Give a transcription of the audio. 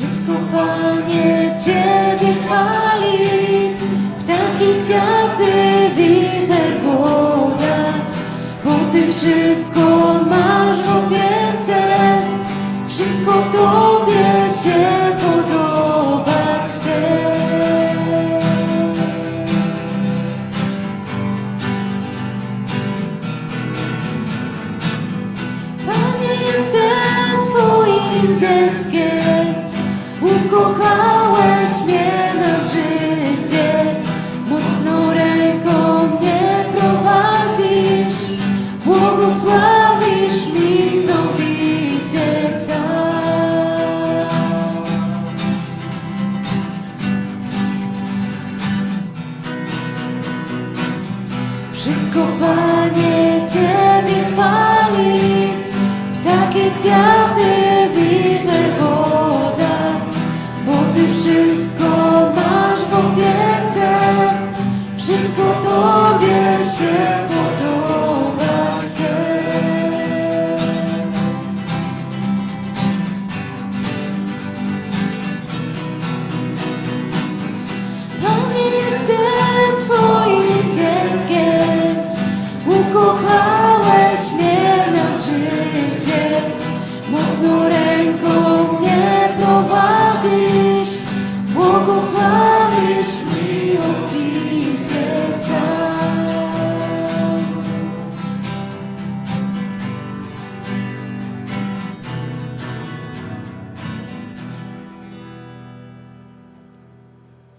Wszystko, Panie, Ciebie chwali, ptaki, kwiaty, wicher, woda, bo Ty wszystko masz w opiece, wszystko Tobie się podobać chce. Panie, jestem Twoim dzieckiem, ukochałeś mnie nad życie, mocną ręką mnie prowadzisz, błogosławisz mi sowicie sam. Wszystko, Panie, Ciebie jestem Twoim dzieckiem, ukochałeś mnie nad życiem, mocną ręką mnie prowadzisz, błogosławisz.